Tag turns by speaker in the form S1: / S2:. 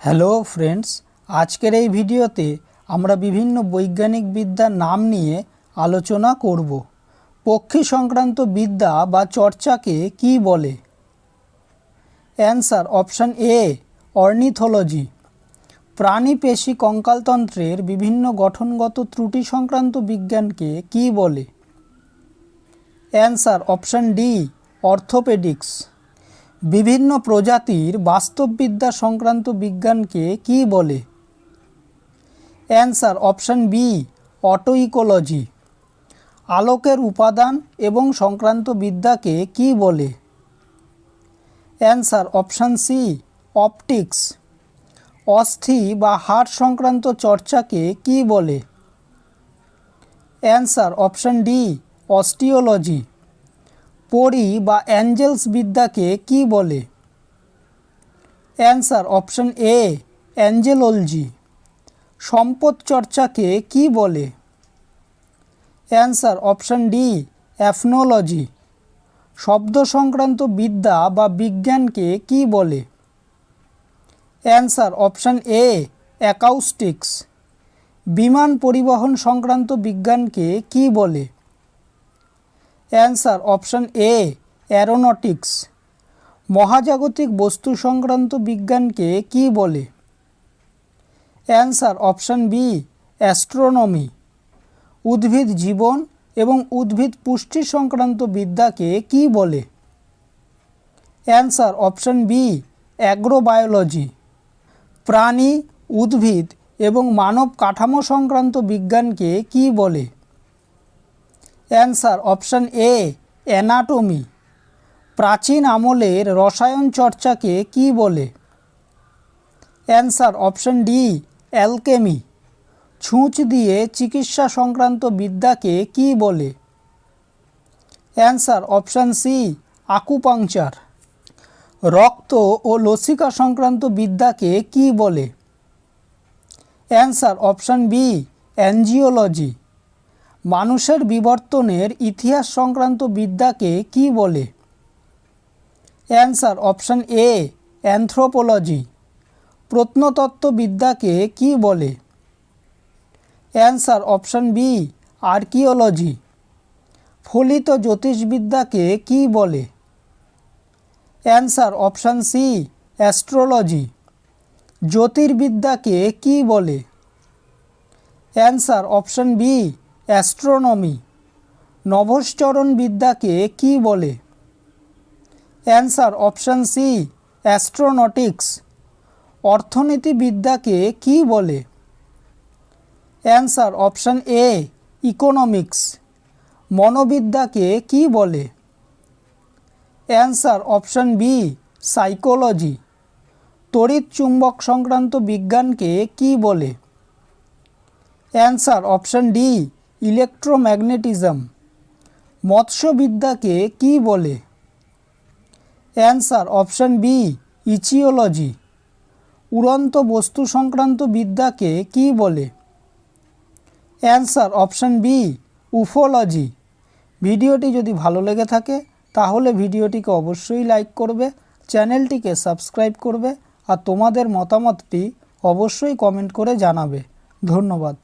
S1: Hello friends, আজকের এই ভিডিওতে আমরা বিভিন্ন বৈজ্ঞানিক বিদ্যার নাম নিয়ে আলোচনা করব। পক্ষী সংক্রান্ত বিদ্যা বা চর্চাকে কি বলে? Answer option A, ornithology. প্রাণী পেশি কঙ্কালতন্ত্রের বিভিন্ন গঠনগত ত্রুটি সংক্রান্ত বিজ্ঞানকে কি বলে? Answer option D, orthopaedics. বিভিন্ন প্রজাতির বাস্তববিদ্যা সংক্রান্ত বিজ্ঞানকে কি বলে? Answer option B autecology আলোকের উপাদান এবং সংক্রান্ত বিদ্যাকে কি বলে? Answer option C, optics. অস্থি বা হাড় সংক্রান্ত চর্চাকে কি বলে? Answer option D, osteology. পরি বা অ্যাঞ্জেলস বিদ্যাকে কি বলে? অ্যান্সার, অপশন এ অ্যাঞ্জেলজি সম্পদ চর্চাকে কি বলে? Answer, option D, aphnology. শব্দ সংক্রান্ত বিদ্যা বা বিজ্ঞানকে কি বলে? Answer, option A, acoustics. বিমান পরিবহন সংক্রান্ত বিজ্ঞানকে কি বলে? Answer option A, aeronautics. মহাজাগতিক বস্তু সংক্রান্ত বিজ্ঞানকে কি বলে? Answer option B, astronomy. উদ্ভিদ জীবন এবং উদ্ভিদ পুষ্টি সংক্রান্ত বিদ্যাকে কি বলে? Answer option B, agrobiology. প্রাণী, উদ্ভিদ এবং মানব কাঠামো সংক্রান্ত বিজ্ঞানকে কি বলে? Answer option A, anatomy. প্রাচীন আমলের রসায়ন চর্চাকে কি বলে? Answer option D, alchemy. ছুঁচ দিয়ে চিকিৎসা সংক্রান্ত বিদ্যাকে কি বলে? অ্যান্সার অপশান সি আকুপাংচার রক্ত ও লসিকা সংক্রান্ত বিদ্যাকে কি বলে? Answer option B, angiology. মানুষের বিবর্তনের ইতিহাস সংক্রান্ত বিদ্যাকে কি বলে? Answer, option A, anthropology. প্রত্নতত্ত্ব বিদ্যাকে কি বলে? Answer, option B, archaeology. ফলিত জ্যোতিষবিদ্যাকে কি বলে? Answer, option C, astrology. জ্যোতির্বিদ্যাকে কি বলে? অ্যান্সার, অপশান বি অ্যাস্ট্রোনমি নভশ্চরণ বিদ্যাকে কি বলে? অ্যান্সার অপশান সি, অ্যাস্ট্রোনটিক্স অর্থনীতি বিদ্যাকে কি বলে? অ্যান্সার অপশান এ, ইকোনমিক্স, মনোবিদ্যাকে কি বলে? অ্যান্সার অপশান বি, সাইকোলজি, তড়িৎ চুম্বক সংক্রান্ত বিজ্ঞানকে কি বলে? Answer option D electromagnetism. মৎস্যবিদ্যাকে কি বলে? Answer option B, ichthyology. উড়ন্ত বস্তু সংক্রান্ত বিদ্যাকে কি বলে? Answer option B, ufology. ভিডিওটি যদি ভালো লেগে থাকে, তাহলে ভিডিওটিকে অবশ্যই লাইক করবে, চ্যানেলটিকে সাবস্ক্রাইব করবে, আর তোমাদের মতামতটি অবশ্যই কমেন্ট করে জানাবে। ধন্যবাদ।